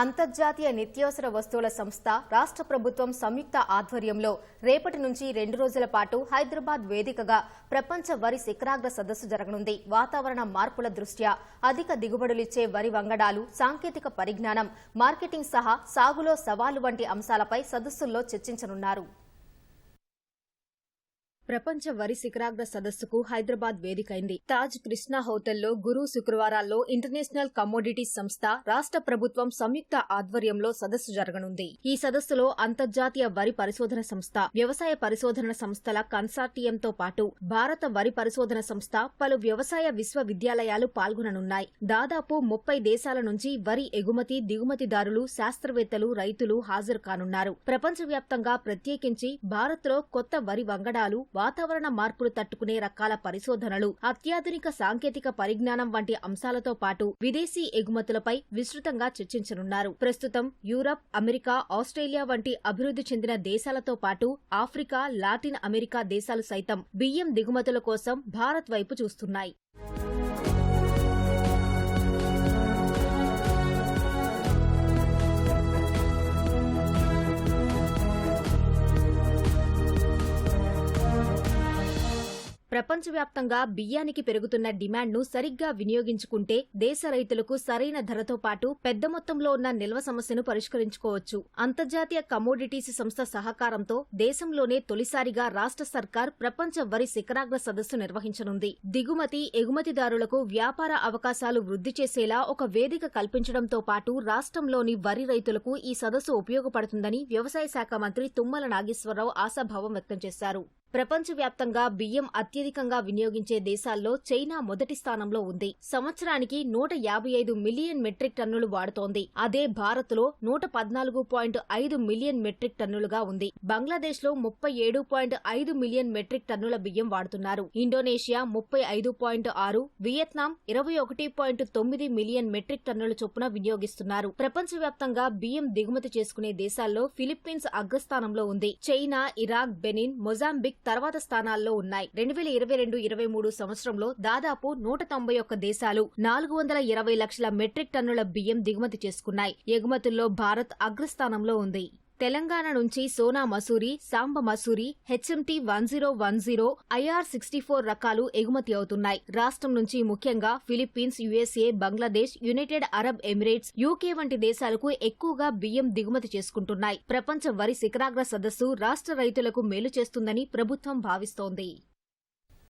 అంతర్జాతీయ నిత్యావసర వస్తువుల సంస్థ రాష్ట్ర ప్రభుత్వం సంయుక్త ఆధ్వర్యంలో రేపటి నుంచి రెండు రోజుల పాటు హైదరాబాద్ వేదికగా ప్రపంచ వరి శిఖరాగ్ర సదస్సు జరగనుంది. వాతావరణ మార్పుల దృష్ట్యా అధిక దిగుబడులిచ్చే వరి వంగడాలు సాంకేతిక పరిజ్ఞానం మార్కెటింగ్ సహా సాగులో సవాలు వంటి అంశాలపై సదస్సుల్లో చర్చించనున్నారు. ప్రపంచ వరి శిఖరాగ్ర సదస్సుకు హైదరాబాద్ వేదికైంది. తాజ్ కృష్ణా హోటల్లో గురు శుక్రవారాల్లో ఇంటర్నేషనల్ కమోడిటీస్ సంస్థ రాష్ట్ర ప్రభుత్వం సంయుక్త ఆధ్వర్యంలో సదస్సు జరగనుంది. ఈ సదస్సులో అంతర్జాతీయ వరి పరిశోధన సంస్థ వ్యవసాయ పరిశోధన సంస్థల కన్సార్టియంతో పాటు భారత వరి పరిశోధన సంస్థ పలు వ్యవసాయ విశ్వవిద్యాలయాలు పాల్గొననున్నాయి. దాదాపు ముప్పై దేశాల నుంచి వరి ఎగుమతి దిగుమతిదారులు శాస్త్రవేత్తలు రైతులు హాజరు కానున్నారు. ప్రపంచవ్యాప్తంగా ప్రత్యేకించి భారత్లో కొత్త వరి వంగడాలు వాతావరణ మార్పులు తట్టుకునే రకాల పరిశోధనలు అత్యాధునిక సాంకేతిక పరిజ్ఞానం వంటి అంశాలతో పాటు విదేశీ ఎగుమతులపై విస్తృతంగా చర్చించనున్నారు. ప్రస్తుతం యూరప్ అమెరికా ఆస్ట్రేలియా వంటి అభివృద్ధి చెందిన దేశాలతో పాటు ఆఫ్రికా లాటిన్ అమెరికా దేశాలు సైతం బియ్యం దిగుమతుల కోసం భారత్ వైపు చూస్తున్నాయి. ప్రపంచవ్యాప్తంగా బియ్యానికి పెరుగుతున్న డిమాండ్ను సరిగ్గా వినియోగించుకుంటే దేశ రైతులకు సరైన ధరతో పాటు పెద్ద మొత్తంలో ఉన్న నిల్వ సమస్యను పరిష్కరించుకోవచ్చు. అంతర్జాతీయ కమోడిటీస్ సంస్థ సహకారంతో దేశంలోనే తొలిసారిగా రాష్ట్ర సర్కార్ ప్రపంచ వరి శిఖరాగ్ర సదస్సు నిర్వహించనుంది. దిగుమతి ఎగుమతిదారులకు వ్యాపార అవకాశాలు వృద్ధి చేసేలా ఒక వేదిక కల్పించడంతో పాటు రాష్ట్రంలోని వరి రైతులకు ఈ సదస్సు ఉపయోగపడుతుందని వ్యవసాయ శాఖ మంత్రి తుమ్మల నాగేశ్వరరావు ఆశాభావం వ్యక్తం చేశారు. ప్రపంచవ్యాప్తంగా బియ్యం అత్యధికంగా వినియోగించే దేశాల్లో చైనా మొదటి స్థానంలో ఉంది. సంవత్సరానికి నూట యాభై ఐదు మిలియన్ మెట్రిక్ టన్నులు వాడుతోంది. అదే భారత్లో నూట పద్నాలుగు పాయింట్ ఐదు మిలియన్ మెట్రిక్ టన్నులుగా ఉంది. బంగ్లాదేశ్లో ముప్పై ఏడు పాయింట్ ఐదు మిలియన్ మెట్రిక్ టన్నుల బియ్యం వాడుతున్నారు. ఇండోనేషియా ముప్పై ఐదు పాయింట్ ఆరు వియత్నాం ఇరవై ఒకటి పాయింట్ తొమ్మిది మిలియన్ మెట్రిక్ టన్నుల చొప్పున వినియోగిస్తున్నారు. ప్రపంచవ్యాప్తంగా బియ్యం దిగుమతి చేసుకునే దేశాల్లో ఫిలిప్పీన్స్ అగ్రస్థానంలో ఉంది. చైనా ఇరాక్ బెనిన్ మొజాంబిక్ తర్వాత స్థానాల్లో ఉన్నాయి. రెండు వేల ఇరవై రెండు ఇరవై మూడు సంవత్సరంలో దాదాపు నూట తొంభై ఒక్క దేశాలు నాలుగు వందల ఇరవై లక్షల మెట్రిక్ టన్నుల బియ్యం దిగుమతి చేసుకున్నాయి. ఎగుమతుల్లో భారత్ అగ్రస్థానంలో ఉంది. తెలంగాణ నుంచి Sona Masuri Samba Masuri HMT one zero one zero IR sixty four రకాలు ఎగుమతి అవుతున్నాయి. రాష్ట్రం నుంచి ముఖ్యంగా Philippines USA Bangladesh United Arab Emirates UK వంటి దేశాలకు ఎక్కువగా బియ్యం దిగుమతి చేసుకుంటున్నాయి. ప్రపంచ వరి శిఖరాగ్ర సదస్సు రాష్ట్ర రైతులకు మేలు చేస్తుందని ప్రభుత్వం భావిస్తోంది.